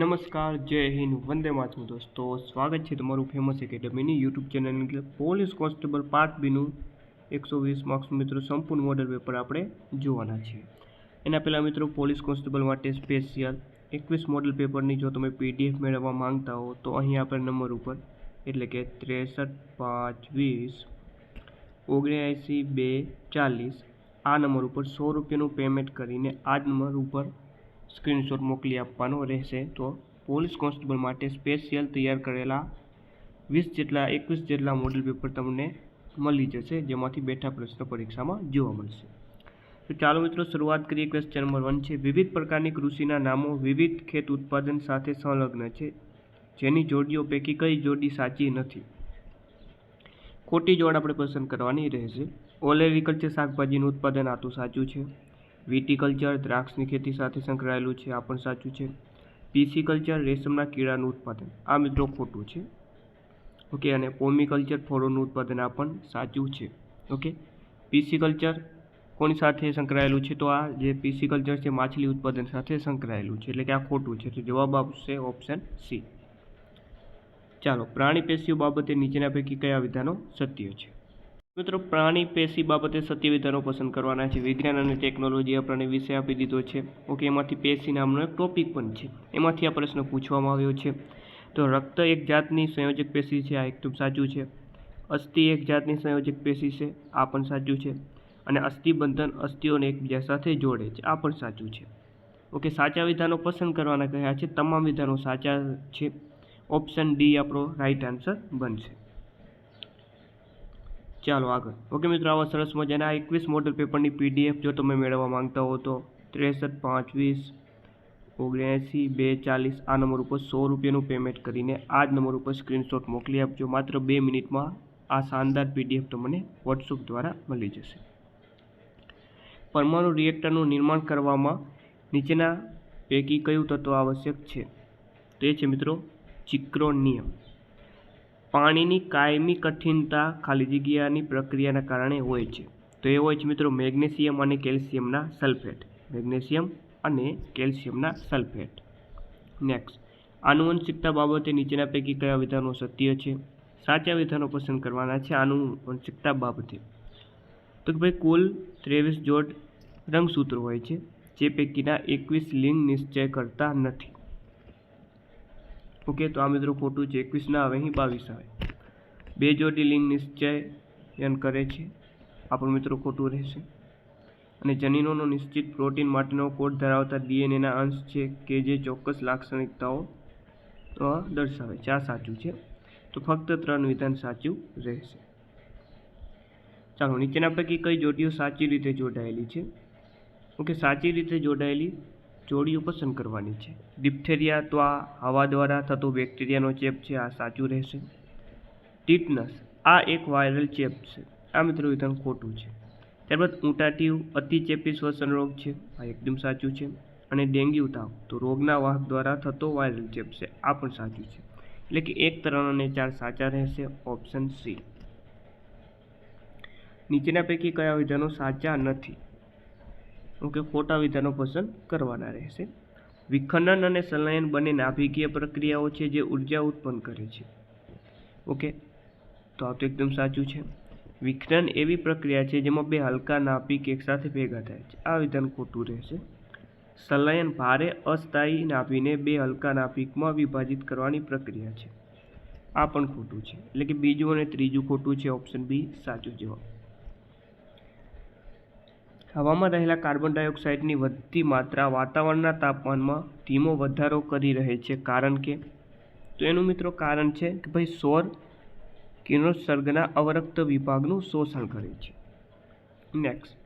નમસ્કાર, જય હિન્દ, વંદે માતરમ દોસ્તો. સ્વાગત છે તમારું ફેમસ એકેડમીની યુટ્યુબ અંદર. પોલીસ કોન્સ્ટેબલ પાર્ટ બીનું એકસો વીસ માર્ક્સ મિત્રો સંપૂર્ણ મોડલ પેપર આપણે જોવાના છે એના પહેલાં મિત્રો પોલીસ કોન્સ્ટેબલ માટે સ્પેશિયલ એકવીસ મોડલ પેપરની જો તમે પીડીએફ મેળવવા માંગતા હો, તો અહીં આપણે નંબર ઉપર એટલે કે ત્રેસઠ, પાંચ, વીસ ઓગણએંસી બે, ચાલીસ, આ નંબર ઉપર સો રૂપિયાનું પેમેન્ટ કરીને આ નંબર ઉપર સ્ક્રીનશોટ મોકલી આપવાનો રહેશે. તો પોલીસ કોન્સ્ટેબલ માટે સ્પેશિયલ તૈયાર કરેલા વીસ જેટલા એકવીસ જેટલા મોડલ પેપર તમને મળી જશે, જેમાંથી બેઠા પ્રશ્ન પરીક્ષામાં જોવા મળશે. તો ચાલો મિત્રો, શરૂઆત કરીએ ક્વેશ્ચન નંબર વન છે. વિવિધ પ્રકારની કૃષિના નામો, વિવિધ ખેત ઉત્પાદન સાથે સંલગ્ન છે. જેની જોડીઓ પૈકી કઈ જોડી સાચી નથી? ખોટી જોડ આપણે પસંદ કરવાની રહેશે. ઓલેરિકલ્ચર શાકભાજીનું ઉત્પાદન આતું સાચું છે. વિટીકલ્ચર દ્રાક્ષની ખેતી સાથે સંકળાયેલું છે, આ પણ સાચું છે. પીસીકલ્ચર રેશમના કીડાનું ઉત્પાદન, આ મિત્રો ખોટું છે. ઓકે, અને પોમિકલ્ચર ફળોનું ઉત્પાદન, આ પણ સાચું છે. ઓકે પીસીકલ્ચર કોની સાથે સંકળાયેલું છે? તો આ જે પીસીકલ્ચર છે, માછલી ઉત્પાદન સાથે સંકળાયેલું છે, એટલે કે આ ખોટું છે. તો જવાબ આવશે ઓપ્શન સી. ચાલો, પ્રાણી પેશીઓ બાબતે નીચેના પૈકી કયા વિધાનો સત્ય છે? મિત્રો, પ્રાણી, પેશી બાબતે સત્ય વિધાનો પસંદ કરવાના છે. વિજ્ઞાન અને ટેકનોલોજી આપણને વિષય આપી દીધો છે. ઓકે, એમાંથી પેશી નામનો એક ટોપિક પણ છે. એમાંથી આ પ્રશ્ન પૂછવામાં આવ્યો છે. તો રક્ત એક જાતની સંયોજક પેશી છે. આ એકદમ સાચું છે. અસ્થિ એક જાતની સંયોજક પેશી છે. આ પણ સાચું છે. અને અસ્થિબંધન અસ્થિઓને એકબીજા સાથે જોડે છે. આ પણ સાચું છે. ઓકે, સાચા વિધાનો પસંદ કરવાના કહ્યા છે? તમામ વિધાનો સાચા છે. ઓપ્શન ડી આપણો રાઈટ આન્સર બનશે. ચાલો આગળ. ઓકે મિત્રો, આવા સરસ મજાના એકવીસ મોડલ પેપરની પીડીએફ જો તમે મેળવવા માંગતા હો તો ત્રેસઠ પાંચ વીસ ઓગણએંસી બે ચાલીસ આ નંબર ઉપર સો રૂપિયાનું પેમેન્ટ કરીને આ જ નંબર ઉપર સ્ક્રીનશોટ મોકલી આપજો. માત્ર બે મિનિટમાં આ શાનદાર પીડીએફ તમને વોટ્સઅપ દ્વારા મળી જશે. પરમાણુ રિએક્ટરનું નિર્માણ કરવામાં નીચેના પૈકી કયું તત્વ આવશ્યક છે? તે છે મિત્રો ચિક્રોનિયમ. પાણીની કાયમી કઠિનતા ખાલી જગ્યાની પ્રક્રિયાના કારણે હોય છે. તો એ હોય છે મિત્રો મેગ્નેશિયમ અને કેલ્શિયમના સલ્ફેટ. મેગ્નેશિયમ અને કેલ્શિયમના સલ્ફેટ. નેક્સ્ટ આનુવંશિકતા બાબતે નીચેના પૈકી કયા વિધાનો સત્ય છે? સાચા વિધાનો પસંદ કરવાના છે આનુવંશિકતા બાબતે. તો કે ભાઈ કુલ ત્રેવીસ જોડ રંગસૂત્રો હોય છે, જે પૈકીના એકવીસ લિંગ નિશ્ચય કરતા નથી. ઓકે તો આ મિત્રો ખોટું છે. એકવીસ ના આવે, અહીં બાવીસ આવે. બે જોડી લિંગ નિશ્ચયન કરે છે. આપણો મિત્રો ખોટું રહેશે. અને જનીનોનો નિશ્ચિત પ્રોટીન માટેનો કોડ ધરાવતા ડીએનએના અંશ છે કે જે ચોક્કસ લાક્ષણિકતાઓ દર્શાવે છે. આ સાચું છે. તો ફક્ત ત્રણ વિધાન સાચું રહેશે. ચાલો, નીચેના પૈકી કઈ જોડીઓ સાચી રીતે જોડાયેલી છે? ઓકે, સાચી રીતે જોડાયેલી જોડીઓ પસંદ કરવાની છે. ડિપ્થેરિયા તો આ હવા દ્વારા થતો બેક્ટેરિયાનો ચેપ છે, આ સાચું રહેશે. ટીટનસ આ એક વાયરલ ચેપ છે. આ મિત્રો વિધાન ખોટું છે. ત્યારબાદ ઊંટાટીવ અતિચેપી શ્વસન રોગ છે, આ એકદમ સાચું છે. અને ડેન્ગ્યુ તાવ, તો રોગના વાહક દ્વારા થતો વાયરલ ચેપ છે, આ પણ સાચું છે. એટલે કે એક ત્રણ અને ચાર સાચા રહેશે ઓપ્શન સી નીચેના પૈકી કયા વિધાનો સાચા નથી? ઓકે ખોટા વિધાનો પસંદ કરવાના રહેશે. વિખંડન અને સંલયન બંને નાભિકીય પ્રક્રિયાઓ છે જે ઊર્જા ઉત્પન્ન કરે છે. ઓકે, તો આ તો એકદમ સાચું છે. વિખંડન એવી પ્રક્રિયા છે જેમાં બે હલકા નાભિક એકસાથે ભેગા થાય છે. આ વિધાન ખોટું રહેશે. સંલયન ભારે અસ્થાયી નાભીને બે હલકા નાભિકમાં વિભાજિત કરવાની પ્રક્રિયા છે. આ પણ ખોટું છે. એટલે કે બીજું અને ત્રીજું ખોટું છે ઓપ્શન બી સાચું જવાબ. હવામાં રહેલા કાર્બન ડાયોક્સાઇડની વધતી માત્રા વાતાવરણના તાપમાનમાં ધીમો વધારો કરી રહે છે. કારણ કે, તો એનું મિત્રો કારણ છે કે ભાઈ સૌર કિરણોત્સર્ગના અવરક્ત વિભાગનું શોષણ કરે છે. નેક્સ્ટ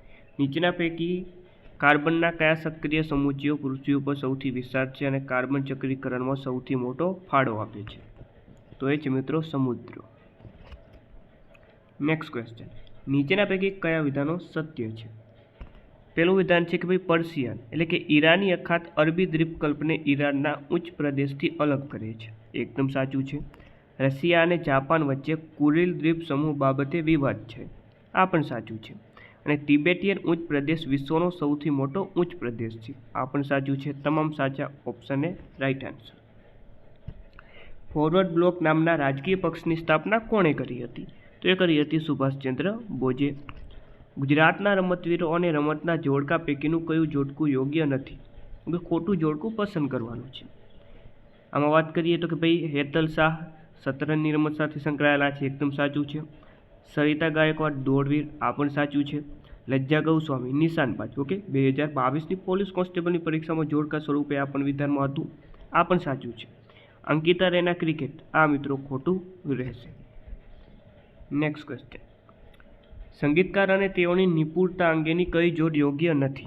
નીચેના પૈકી કાર્બનના કયા સક્રિય સમુચ્ચયો પૃથ્વી ઉપર સૌથી વિશાળ છે અને કાર્બન ચક્રીકરણમાં સૌથી મોટો ફાળો આપે છે? તો એ છે મિત્રો સમુદ્ર. નેક્સ્ટ ક્વેશ્ચન નીચેના પૈકી કયા વિધાનો સત્ય છે? પહેલું વિધાન છે કે ભાઈ પર્શિયન, એટલે કે ઈરાની અખાત અરબી દ્વીપકલ્પને ઈરાનના ઉચ્ચ પ્રદેશથી અલગ કરે છે. એકદમ સાચું છે. રશિયા અને જાપાન વચ્ચે કુરિલ દ્વીપ સમૂહ બાબતે વિવાદ છે. આ પણ સાચું છે. અને તિબેટિયન ઉચ્ચ પ્રદેશ વિશ્વનો સૌથી મોટો ઉચ્ચ પ્રદેશ છે. આ પણ સાચું છે. તમામ સાચા option A right answer Forward Bloc નામના રાજકીય પક્ષની સ્થાપના કોણે કરી હતી? તો એ કરી હતી સુભાષચંદ્ર બોઝે. ગુજરાતના રમતવીરો અને રમતના જોડકા પૈકીનું કયું જોડકું યોગ્ય નથી. ખોટું જોડકું પસંદ કરવાનું છે. આમાં વાત કરીએ તો કે ભાઈ, હેતલ શાહ શતરંજની રમત સાથે સંકળાયેલા છે, એકદમ સાચું છે. સરિતા ગાયકવાડ, દોડવીર, આ પણ સાચું છે. લજ્જા ગૌસ્વામી નિશાનબાજ ઓકે? બે હજાર બાવીસની પોલીસ કોન્સ્ટેબલની પરીક્ષામાં જોડકા સ્વરૂપે આ પણ વિધાનમાં હતું. આ પણ સાચું છે. અંકિતા રેના ક્રિકેટ, આ મિત્રો ખોટું રહેશે. નેક્સ્ટ ક્વેશ્ચન સંગીતકાર અને તેઓની નિપુણતા અંગેની કઈ જોડ યોગ્ય નથી.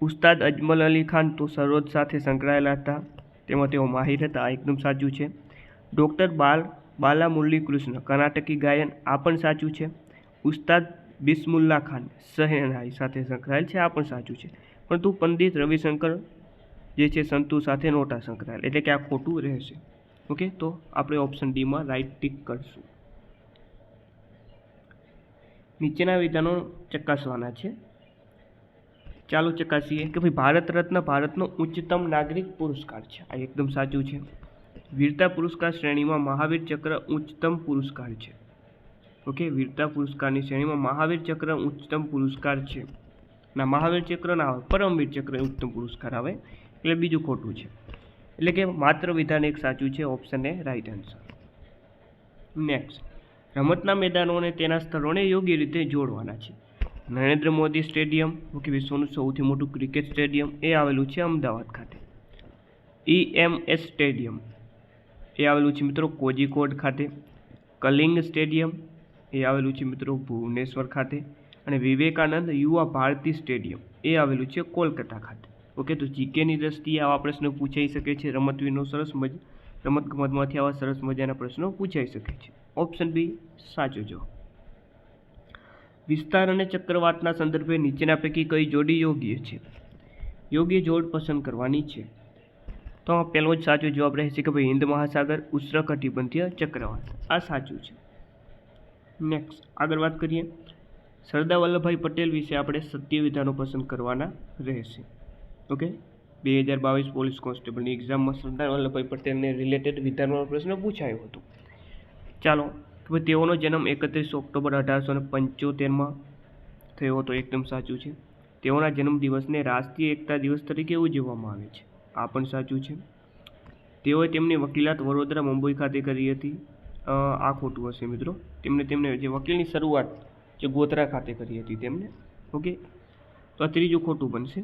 ઉસ્તાદ અજમલ અલી ખાન તો સરોજ સાથે સંકળાયેલા હતા. તેમાં તેઓ માહિર હતા. એકદમ સાચું છે. ડૉક્ટર બાલ બાલા મુરલી કૃષ્ણ, કર્ણાટકી ગાયન, આ પણ સાચું છે. ઉસ્તાદ બિસ્મુલ્લા ખાન સહેનાઈ સાથે સંકળાયેલ છે. આ પણ સાચું છે. પરંતુ પંડિત રવિશંકર જે છે, સંતુ સાથે નોટા સંકળાયેલ. એટલે કે આ ખોટું રહેશે. ઓકે? તો આપણે ઓપ્શન ડીમાં રાઈટ ટીક કરશું. નીચેના વિધાનો ચકાસવાના છે. ચાલો ચકાસીએ કે ભાઈ ભારત રત્ન ભારતનો ઉચ્ચતમ નાગરિક પુરસ્કાર છે. આ એકદમ સાચું છે. વીરતા પુરસ્કાર શ્રેણીમાં મહાવીર ચક્ર ઉચ્ચતમ પુરસ્કાર છે. ઓકે, વીરતા પુરસ્કારની શ્રેણીમાં મહાવીર ચક્ર ઉચ્ચતમ પુરસ્કાર છે. ના, મહાવીર ચક્ર ના આવે, પરમવીર ચક્ર ઉત્તમ પુરસ્કાર આવે, એટલે બીજું ખોટું છે. એટલે કે માત્ર વિધાન એક સાચું છે option A right answer next રમતના મેદાનોને તેના સ્થળોને યોગ્ય રીતે જોડવાના છે. નરેન્દ્ર મોદી સ્ટેડિયમ કે વિશ્વનું સૌથી મોટું ક્રિકેટ સ્ટેડિયમ એ આવેલું છે અમદાવાદ ખાતે. ઈએમએસ સ્ટેડિયમ એ આવેલું છે મિત્રો કોઝિકોડ ખાતે. કલિંગ સ્ટેડિયમ એ આવેલું છે મિત્રો ભુવનેશ્વર ખાતે. અને વિવેકાનંદ યુવા ભારતી સ્ટેડિયમ એ આવેલું છે કોલકાતા ખાતે. ઓકે, તો જીકેની દ્રષ્ટિએ આવા પ્રશ્નો પૂછાઈ શકે છે. રમતવીરનો સરસ મજ, રમતગમતમાંથી આવા સરસ મજાના પ્રશ્નો પૂછાઈ શકે છે. ઓપ્શન બી સાચો જો. વિસ્તાર અને ચક્રવાતના સંદર્ભે નીચેના પૈકી કઈ જોડી યોગ્ય છે? યોગ્ય જોડ પસંદ કરવાની છે. તો પહેલો જ સાચો જવાબ રહેશે કે ભાઈ હિન્દ મહાસાગર ઉષ્ણકટિબંધીય ચક્રવાત. આ સાચું છે. નેક્સ્ટ આગળ વાત કરીએ. સરદાર વલ્લભભાઈ પટેલ વિશે આપણે સત્ય વિધાનો પસંદ કરવાના રહેશે. ઓકે? બે હજાર બાવીસ પોલીસ કોન્સ્ટેબલની એક્ઝામમાં સરદાર વલ્લભભાઈ પટેલને રિલેટેડ વિધાનમાં પ્રશ્ન પૂછાયો હતો. ચાલો તેઓનો જન્મ એકત્રીસ ઓક્ટોબર અઢારસો ને પંચોતેરમાં થયો હતો. એકદમ સાચું છે. તેઓના જન્મદિવસને રાષ્ટ્રીય એકતા દિવસ તરીકે ઉજવવામાં આવે છે. આ પણ સાચું છે. તેઓએ તેમની વકીલાત વડોદરા, મુંબઈ ખાતે કરી હતી. આ ખોટું હશે મિત્રો. તેમણે તેમને જે વકીલની શરૂઆત જે ગોધરા ખાતે કરી હતી તેમને, ઓકે? તો આ ત્રીજું ખોટું બનશે.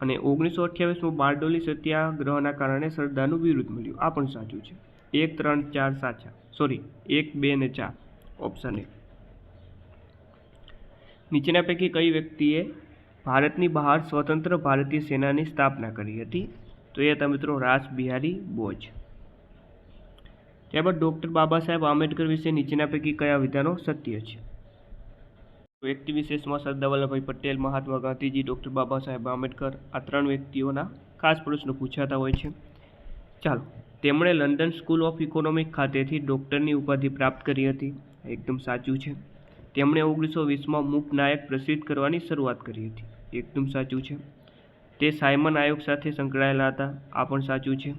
અને ઓગણીસો અઠ્યાવીસમાં બારડોલી સત્યાગ્રહના કારણે સરદારનું વિરુદ્ધ મળ્યું. આ પણ સાચું છે. એક ત્રણ ચાર સાચા સોરી એક, બે ને ચાર. ઓપ્શન એ નીચેના પૈકી કઈ વ્યક્તિએ ભારતની બહાર સ્વતંત્ર ભારતીય સેનાની સ્થાપના કરી હતી? તો એ હતા મિત્રો રાસ બિહારી ત્યારબાદ ડૉક્ટર બાબા સાહેબ આંબેડકર વિશે નીચેના પૈકી કયા વિધાનો સત્ય છે? વ્યક્તિ વિશેષમાં સરદાર વલ્લભભાઈ પટેલ, મહાત્મા ગાંધીજી ડૉક્ટર બાબા સાહેબ આંબેડકર આ ત્રણ વ્યક્તિઓના ખાસ પ્રશ્નો પૂછાતા હોય છે. ચાલો તેમણે લંડન સ્કૂલ ઓફ ઇકોનોમિક ખાતેથી ડૉક્ટરની ઉપાધિ પ્રાપ્ત કરી હતી. એકદમ સાચું છે. તેમણે ઓગણીસો વીસમાં મૂક નાયક પ્રસિદ્ધ કરવાની શરૂઆત કરી હતી. એકદમ સાચું છે. તે સાયમન આયોગ સાથે સંકળાયેલા હતા. આ પણ સાચું છે.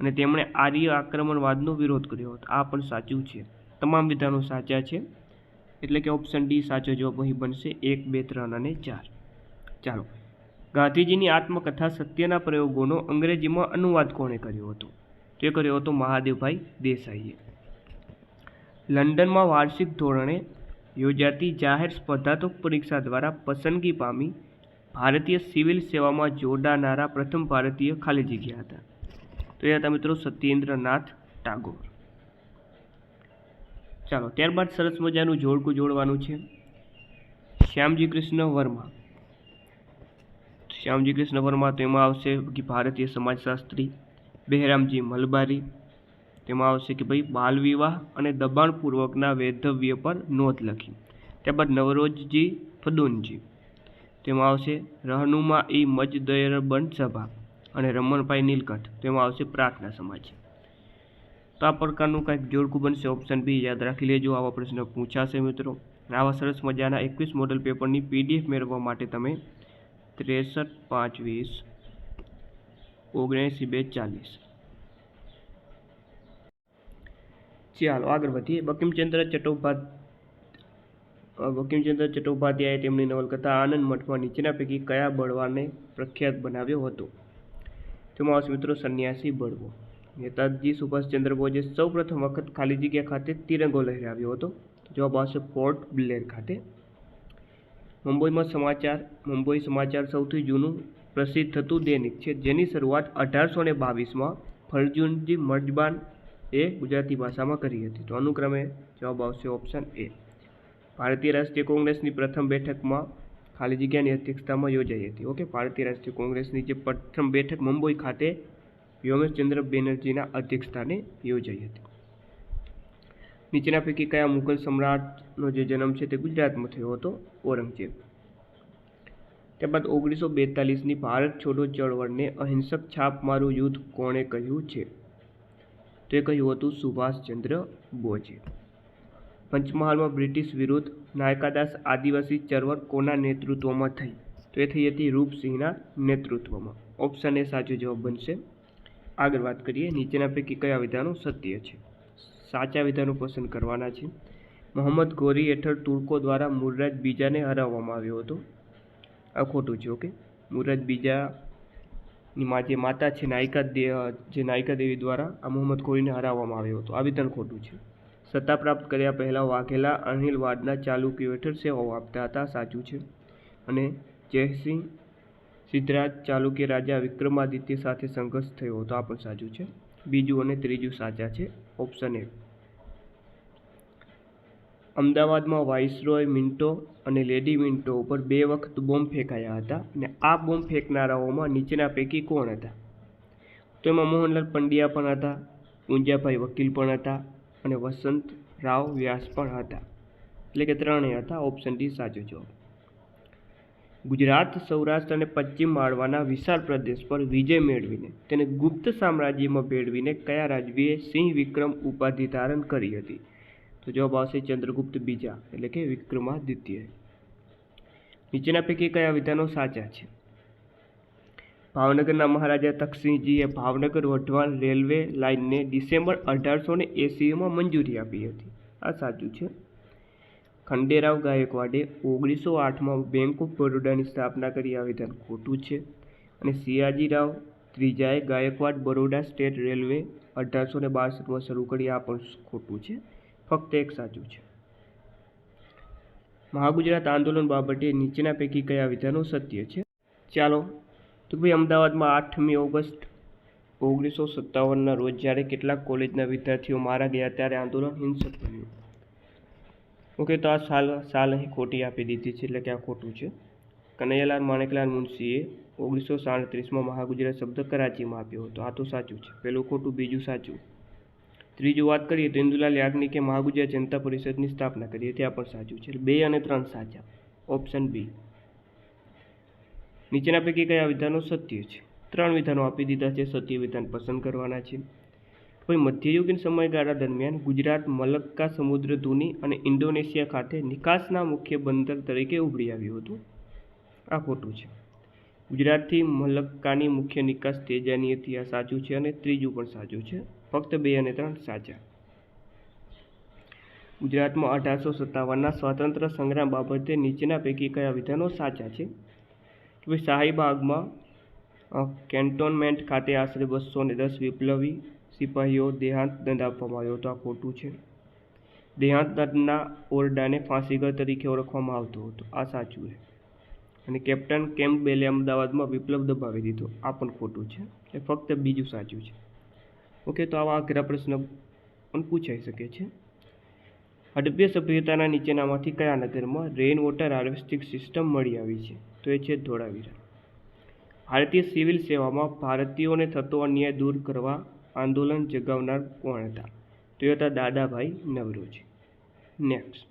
અને તેમણે આર્ય આક્રમણવાદનો વિરોધ કર્યો હતો. આ પણ સાચું છે. તમામ વિધાનો સાચા છે. એટલે કે ઓપ્શન ડી સાચો જવાબ અહીં બનશે. એક, બે, ત્રણ અને ચાર. ચાલો. ગાંધીજીની આત્મકથા સત્યના પ્રયોગોનો અંગ્રેજીમાં અનુવાદ કોણે કર્યો હતો? તે કર્યો હતો મહાદેવભાઈ દેસાઈએ. લંડનમાં વાર્ષિક ધોરણે યોજાતી જાહેર સ્પર્ધાત્મક પરીક્ષા દ્વારા પસંદગી પામી ભારતીય સિવિલ સેવામાં જોડાનારા પ્રથમ ભારતીય ખાલી જગ્યા હતા. તો એ હતા મિત્રો સત્યેન્દ્રનાથ ટાગોર. ચાલો, ત્યારબાદ સરસ મજાનું જોડકું જોડવાનું છે. શ્યામજી કૃષ્ણ વર્મા. શ્યામજી કૃષ્ણ વર્મા તો એમાં આવશે કે ભારતીય સમાજશાસ્ત્રી બહેરામજી મલબારી. તેમાં આવશે કે ભાઈ બાલ વિવાહ અને દબાણપૂર્વકના વૈધવ્ય પર નોંધ લખી. ત્યારબાદ નવરોજજી ફદુનજી. તેમાં આવશે રહનુમા ઈ મજદયરબંધ સભા અને રમણભાઈ નીલકંઠ. તેમાં આવશે પ્રાર્થના સમાજ. તો આ પ્રકારનું કંઈક જોડકું બનશે ઓપ્શન બી, યાદ રાખી લેજો. આવા પ્રશ્ન પૂછાશે મિત્રો. આવા સરસ મજાના એકવીસ મોડલ પેપરની પીડીએફ મેળવવા માટે તમે ત્રેસઠ પાંચ વીસ ઓગણએંસી બે ચાલીસ. ચાલો, આગળ વધીએ. બંકિમચંદ્ર ચટ્ટોપાધ્યાય બંકિમચંદ્ર ચટ્ટોપાધ્યાએ તેમની નવલકથા આનંદ મઠમાં નીચેના પૈકી કયા બળવાને પ્રખ્યાત બનાવ્યો હતો? તેમાં આવશે મિત્રો, સંન્યાસી બળવો. નેતાજી સુભાષચંદ્ર બોઝે સૌ પ્રથમ વખત ખાલી જગ્યા ખાતે તિરંગો લહેરાવ્યો હતો. જવાબ આવશે પોર્ટ બ્લેર ખાતે. મુંબઈમાં સમાચાર, મુંબઈ સમાચાર સૌથી જૂનું પ્રસિદ્ધ થતું દૈનિક છે, જેની શરૂઆત અઢારસો ને બાવીસમાં ફરજુનજી મજબાન એ ગુજરાતી ભાષામાં કરી હતી. તો અનુક્રમે જવાબ આવશે ઓપ્શન એ ભારતીય રાષ્ટ્રીય કોંગ્રેસની પ્રથમ બેઠકમાં ખાલી જગ્યાની અધ્યક્ષતામાં યોજાઈ હતી. ઓકે, ભારતીય રાષ્ટ્રીય કોંગ્રેસની જે પ્રથમ બેઠક મુંબઈ ખાતે વ્યોમેશચંદ્ર બેનર્જીના અધ્યક્ષસ્થાને યોજાઈ હતી. નીચેના પૈકી કયા મુઘલ સમ્રાટનો જે જન્મ છે તે ગુજરાતમાં થયો હતો? ઔરંગઝેબ. ત્યારબાદ ઓગણીસો બેતાલીસની ભારત છોડો ચળવળને અહિંસક છાપ મારું યુદ્ધ કોણે કહ્યું છે? તો એ કહ્યું હતું સુભાષચંદ્ર બોઝે. પંચમહાલમાં બ્રિટિશ વિરુદ્ધ નાયકાદાસ આદિવાસી ચળવળ કોના નેતૃત્વમાં થઈ? તો એ થઈ હતી રૂપસિંહના નેતૃત્વમાં. ઓપ્શન એ સાચો જવાબ બનશે. આગળ વાત કરીએ, નીચેના પૈકી કયા વિધાનો સત્ય છે? સાચા વિધાનો પસંદ કરવાના છે. મોહમ્મદ ગોરી હેઠળ તુર્કો દ્વારા મુરરાજ બીજાને હરાવવામાં આવ્યો હતો. આ ખોટું છે, ઓકે? મુરરાજ બીજાની મા જે માતા છે, નાયિકા દે, જે નાયિકા દેવી દ્વારા આ મોહમ્મદ ગોરીને હરાવવામાં આવ્યો હતો. આ વિધાન ખોટું છે. સત્તા પ્રાપ્ત કર્યા પહેલાં વાઘેલા અનિલ વાડના ચાલુક્યો હેઠળ સેવાઓ આપતા હતા, સાચું છે. અને જયસિંહ સિદ્ધરાજ ચાલુક્ય રાજા વિક્રમાદિત્ય સાથે સંઘર્ષ થયો હતો, આ પણ સાચું છે. બીજું અને ત્રીજું સાચા છે. ઓપ્શન એ અમદાવાદમાં વાઇસરોય, મિન્ટો અને લેડી મિન્ટો ઉપર બે વખત બોમ્બ ફેંકાયા હતા અને આ બોમ્બ ફેંકનારાઓમાં નીચેના પૈકી કોણ હતા? તો એમાં મોહનલાલ પંડ્યા પણ હતા ઊંજાભાઈ વકીલ પણ હતા અને વસંત રાવ વ્યાસ પણ હતા. એટલે કે ત્રણેય હતા ઓપ્શન ડી સાચો જવાબ. ગુજરાત, સૌરાષ્ટ્ર અને પશ્ચિમ માળવાના વિશાળ પ્રદેશ પર વિજય મેળવીને, તેને ગુપ્ત સામ્રાજ્યમાં ભેળવીને કયા રાજવીએ સિંહ વિક્રમ ઉપાધિ ધારણ કરી હતી? તો જવાબ આવશે ચંદ્રગુપ્ત બીજા, એટલે કે વિક્રમાદિત્ય. નીચેના પૈકી કયા વિધાનો સાચા છે? ભાવનગરના મહારાજા તકસિંહજીએ ભાવનગર વઢવાણ રેલવે લાઇનને ડિસેમ્બર અઢારસો ને એંસીમાં મંજૂરી આપી હતી. આ સાચું છે. ખંડેરાવ ગાયકવાડે ઓગણીસો આઠમાં બેંક ઓફ બરોડાની સ્થાપના કરી. આ વિધાન ખોટું છે. અને સિયાજીરાવ ત્રીજાએ ગાયકવાડ બરોડા સ્ટેટ રેલવે અઢારસો ને બાસઠમાં શરૂ કરી. આ પણ ખોટું છે. ફક્ત એક સાચું છે. મહાગુજરાત આંદોલન બાબતે નીચેના પૈકી કયા વિધાનો સત્ય છે? ચાલો, તો ભાઈ અમદાવાદમાં આઠમી ઓગસ્ટ ઓગણીસો સત્તાવનના રોજ જ્યારે કેટલાક કોલેજના વિદ્યાર્થીઓ મારા ગયા ત્યારે આંદોલન હિંસક બન્યું. ઓકે, તો આ સાલ સાલ અહીં ખોટી આપી દીધી છે એટલે કે આ ખોટું છે. કનૈયાલાલ માણેકલાલ મુનશીએ ઓગણીસો સાડત્રીસમાં મહાગુજરાત શબ્દ કરાચીમાં આપ્યો હતો. આ તો સાચું છે. પેલું ખોટું, બીજું સાચું. ત્રીજું વાત કરીએ તો ઇન્દુલાલ યાજ્ઞિકે મહાગુજરાત જનતા પરિષદની સ્થાપના કરી આ પણ સાચું છે. બે અને ત્રણ સાચા. Option B. નીચેના પૈકી કયા વિધાનો સત્ય છે? ત્રણ વિધાનો આપી દીધા છે. સત્ય વિધાન પસંદ કરવાના છે. કોઈ મધ્યયુગીન સમયગાળા દરમિયાન ગુજરાત મલક્કા સમુદ્ર ધુની અને ઇન્ડોનેશિયા ખાતે નિકાસના મુખ્ય બંદર તરીકે ઉભરી આવ્યું હતું. આ ખોટું છે. ગુજરાતથી મલક્કાની મુખ્ય નિકાસ તેજાની હતી. આ સાચું છે અને ત્રીજું પણ સાચું છે. ફક્ત બે અને ત્રણ સાચા. ગુજરાતમાં અઢારસો સત્તાવનના સ્વાતંત્ર્ય સંગ્રામ બાબતે નીચેના પૈકી કયા વિધાનો સાચા છે? કે ભાઈ શાહીબાગમાં કેન્ટોનમેન્ટ ખાતે આશરે બસો ને દસ વિપ્લવી સિપાહીઓ દેહાંત દંડ આપવામાં આવ્યો હતો. આ ખોટું છે. દેહાંત દંડના ઓરડાને ફાંસીઘર તરીકે ઓળખવામાં આવતો હતો. આ સાચું છે. અને કેપ્ટન કેમ્પબેલે અમદાવાદમાં વિપ્લવ દબાવી દીધો. આ પણ ખોટું છે. એ ફક્ત બીજું સાચું છે. ઓકે, તો આવા અઘરા પ્રશ્ન પણ પૂછાઈ શકે છે. હડપ્ય સભ્યતાના નીચેનામાંથી કયા નગરમાં રેઇન વોટર હાર્વેસ્ટિંગ સિસ્ટમ મળી આવી છે? તો એ છે ધોળાવીરા. ભારતીય સિવિલ સેવામાં ભારતીયોને થતો અન્યાય દૂર કરવા આંદોલન જગાવનાર કોણ હતા? તો એ હતા દાદાભાઈ નવરોજી. નેક્સ્ટ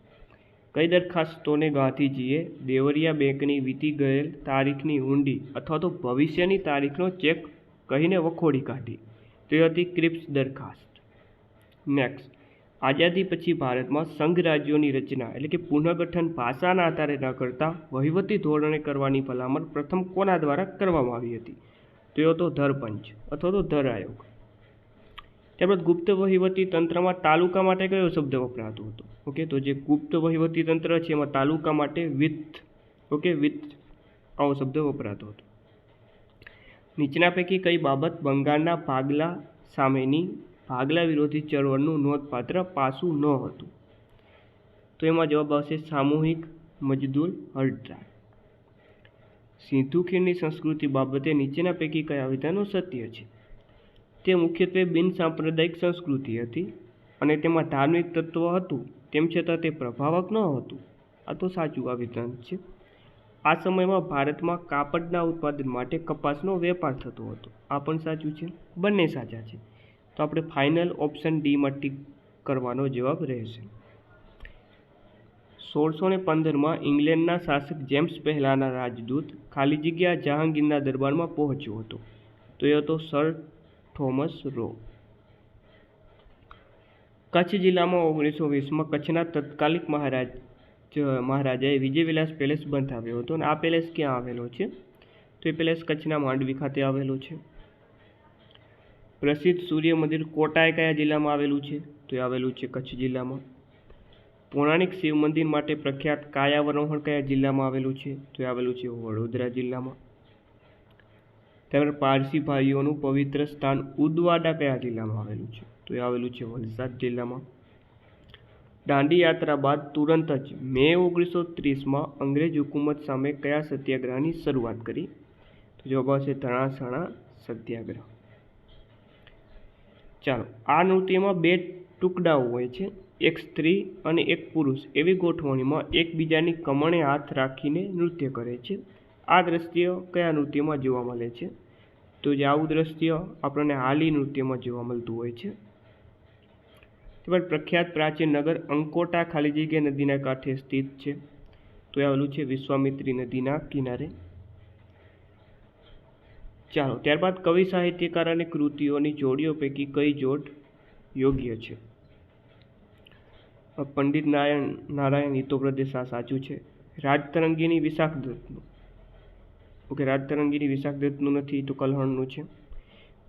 કઈ દરખાસ્તોને ગાંધીજીએ દેવરિયા બેંકની વીતી ગયેલ તારીખની ઊંડી અથવા તો ભવિષ્યની તારીખનો ચેક કહીને વખોડી કાઢી? તો હતી ક્રિપ્સ દરખાસ્ત. નેક્સ્ટ આઝાદી પછી ભારતમાં સંઘ રાજ્યોની રચના એટલે કે પુનઃગઠન ભાષાના આધારે ન કરતા વહીવટી ધોરણે કરવાની ભલામણ પ્રથમ કોના દ્વારા કરવામાં આવી હતી? તો હતો ધરપંચ અથવા તો ધર આયોગ. ત્યારબાદ ગુપ્ત વહીવટી તંત્રમાં તાલુકા માટે કયો શબ્દ વપરાતો હતો? ઓકે તો જે ગુપ્ત વહીવટી તંત્ર છે એમાં તાલુકા માટે વિથ. ઓકે વિથ આવો શબ્દ વપરાતો હતો. નીચેના પૈકી કઈ બાબત બંગાળના ભાગલા સામેની ભાગલા વિરોધી ચળવળનું નોંધપાત્ર પાસું ન હતું? તો એમાં જવાબ આવશે સામૂહિક મજદૂર હડતાળ સિંધુ ખીણની સંસ્કૃતિ બાબતે નીચેના પૈકી કયા વિધાનો સત્ય છે? તે મુખ્યત્વે બિન સાંપ્રદાયિક સંસ્કૃતિ હતી અને તેમાં ધાર્મિક તત્વ હતું, તેમ છતાં તે પ્રભાવક ન હતું. આ તો સાચું આ વિધાન છે. આ સમયમાં ભારતમાં કાપડના ઉત્પાદન માટે કપાસનો વેપાર થતો હતો. આ પણ સાચું છે. બંને સાચા છે. તો આપણે ફાઇનલ ઓપ્શન ડીમાં ટીક કરવાનો જવાબ રહેશે. સોળસો ને પંદરમાં ઇંગ્લેન્ડના શાસક જેમ્સ પહેલાના રાજદૂત ખાલી જગ્યા જહાંગીરના દરબારમાં પહોંચ્યો હતો. તો એ હતો સર થોમસ રો. કચ્છ જિલ્લામાં ઓગણીસો વીસમાં કચ્છના તત્કાલિક મહારાજ મહારાજાએ વિજયવિલાસ પેલેસ બંધાવ્યો હતો અને આ પેલેસ ક્યાં આવેલો છે? તો એ પેલેસ કચ્છના માંડવી ખાતે આવેલો છે. પ્રસિદ્ધ સૂર્ય મંદિર કોટાએ કયા જિલ્લામાં આવેલું છે? તો એ આવેલું છે કચ્છ જિલ્લામાં. પૌરાણિક શિવ મંદિર માટે પ્રખ્યાત કાયાવરોહણ કયા જિલ્લામાં આવેલું છે? તો એ આવેલું છે વડોદરા જિલ્લામાં. ત્યારબાદ પારસી ભાઈઓનું પવિત્ર સ્થાન ઉદવાડા કયા જિલ્લામાં આવેલું છે? તો એ આવેલું છે વલસાડ જિલ્લામાં. દાંડી યાત્રા બાદ તુરંત જ મે ઓગણીસો ત્રીસમાં અંગ્રેજ હુકુમત સામે કયા સત્યાગ્રહની શરૂઆત કરી? તો જવાબ આવશે ધણાસણા સત્યાગ્રહ. ચાલો, આ નૃત્યમાં બે ટુકડાઓ હોય છે, એક સ્ત્રી અને એક પુરુષ. એવી ગોઠવણીમાં એકબીજાની કમણે હાથ રાખીને નૃત્ય કરે છે. આ દ્રશ્ય કયા નૃત્યમાં જોવા મળે છે? તો જે આવું દ્રશ્ય આપણને હાલી નૃત્યમાં જોવા મળતું હોય છે. ત્યારબાદ પ્રખ્યાત પ્રાચીન નગર અંકોટા ખાલી જગ્યા નદીના કાંઠે સ્થિત છે. તો એ આવેલું છે વિશ્વામિત્રી નદીના કિનારે. ચાલો, ત્યારબાદ કવિ સાહિત્યકાર અને કૃતિઓની જોડીઓ પૈકી કઈ જોડ યોગ્ય છે? પંડિત નારાયણ નારાયણ હિતોપ્રદેશ આ સાચું છે. રાજતરંગીની વિશાખ દત્તનું ઓકે, રાજતરંગીની વિશાખ દત્તનું નથી તો કલ્હણનું છે.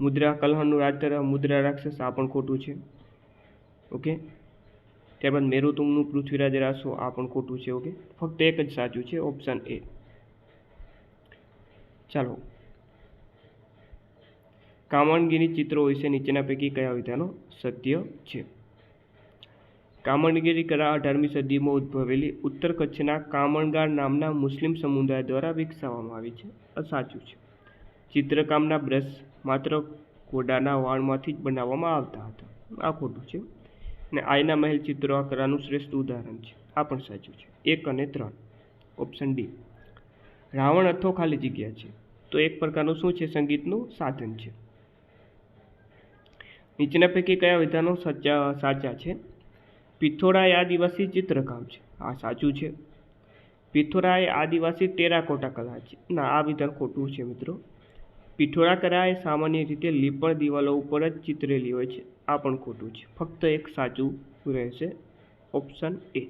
મુદ્રા, કલ્હણનું રાજતર, મુદ્રા રાક્ષસ આ પણ ખોટું છે. ઓકે? ત્યારબાદ મેરુતુંગનું પૃથ્વીરાજ રાસો આ પણ ખોટું છે, ઓકે? ફક્ત એક જ સાચું છે, ઓપ્શન એ. ચાલો. કામણગીરી ચિત્રો વિશે નીચેના પૈકી કયા વિધાનો સત્ય છે? કામણગીરી કલા અઢારમી સદીમાં ઉદ્ભવેલી ઉત્તર કચ્છના કામણગાર નામના મુસ્લિમ સમુદાય દ્વારા વિકસાવવામાં આવી છે. સાચું છે. ચિત્રકામના બ્રશ માત્ર ઘોડાના વાળમાંથી જ બનાવવામાં આવતા હતા. આ ખોટું છે. અને આયના મહેલ ચિત્રો આકરાનું શ્રેષ્ઠ ઉદાહરણ છે. આ પણ સાચું છે. એક અને ત્રણ. Option D. રાવણ અથો ખાલી જગ્યા છે. તો એક પ્રકારનું શું છે? સંગીતનું સાધન છે. નીચેના પૈકી કયા વિધાનો સાચા સાચા છે? પિથોરા એ આદિવાસી ચિત્રકામ છે. આ સાચું છે. પિથોરા એ આદિવાસી ટેરાકોટા કલા છે. ના, આ વિધાન ખોટું છે મિત્રો. પિઠોરા કલા એ સામાન્ય રીતે લીપણ દિવાલો ઉપર જ ચિતરેલી હોય છે. આ પણ ખોટું છે. ફક્ત એક સાચું રહેશે. Option A.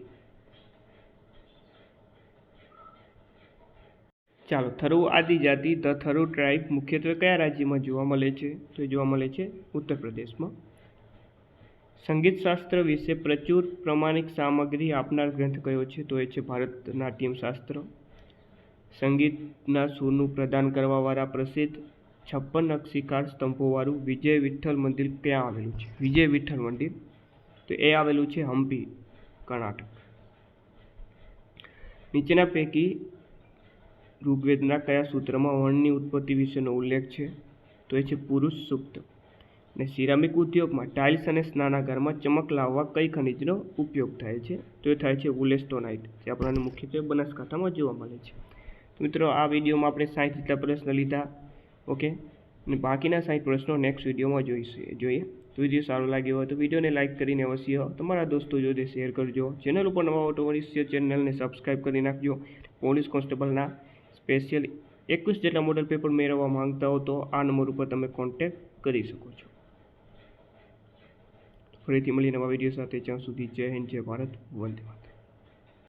ચાલો, થરુ આદિજાતિ ધ થરુ ટ્રાઇબ મુખ્યત્વે કયા રાજ્યમાં જોવા મળે છે? તો એ જોવા મળે છે ઉત્તર પ્રદેશમાં સંગીતશાસ્ત્ર વિશે પ્રચુર પ્રમાણિક સામગ્રી આપનાર ગ્રંથ કયો છે? તો એ છે ભારતનાટ્યમ શાસ્ત્ર સંગીતના સૂરનું પ્રદાન કરવાવાળા પ્રસિદ્ધ છપ્પન નકશીકાર સ્તંભોવાળું વિજય વિઠ્ઠલ મંદિર ક્યાં આવેલું છે? વિજય વિઠ્ઠલ મંદિર. તો એ આવેલું છે હમ્પી કર્ણાટક. નીચેના પૈકી ઋગ્વેદના કયા સૂત્રમાં વર્ણની ઉત્પત્તિ વિશેનો ઉલ્લેખ છે? તો એ છે પુરુષ સૂક્ત અને સિરામિક ઉદ્યોગમાં ટાઇલ્સ અને સ્નાનાગારમાં ચમક લાવવા કઈ ખનિજનો ઉપયોગ થાય છે? તો એ થાય છે વુલેસ્ટોનાઇટ, જે આપણને મુખ્યત્વે બનાસકાંઠામાં જોવા મળે છે. મિત્રો, આ વિડીયોમાં આપણે સાઠ જેટલા પ્રશ્ન લીધા. ઓકે? અને બાકીના સાઠ પ્રશ્નો નેક્સ્ટ વિડીયોમાં જોઈશે, જોઈએ. તો વીડિયો સારો લાગ્યો હોય તો વિડીયોને લાઇક કરીને અવશ્ય તમારા દોસ્તો જોડે શેર કરજો. ચેનલ ઉપર નવા ઓટો અવશ્ય ચેનલને સબસ્ક્રાઈબ કરી નાખજો. પોલીસ કોન્સ્ટેબલના સ્પેશિયલ એકવીસ જેટલા મોડલ પેપર મેળવવા માંગતા હો તો આ નંબર ઉપર તમે કોન્ટેક્ટ કરી શકો છો. ફરીથી મળી નવા વીડિયો સાથે. જ્યાં સુધી જય હિન્દ, જય ભારત. વંદે માતરમ.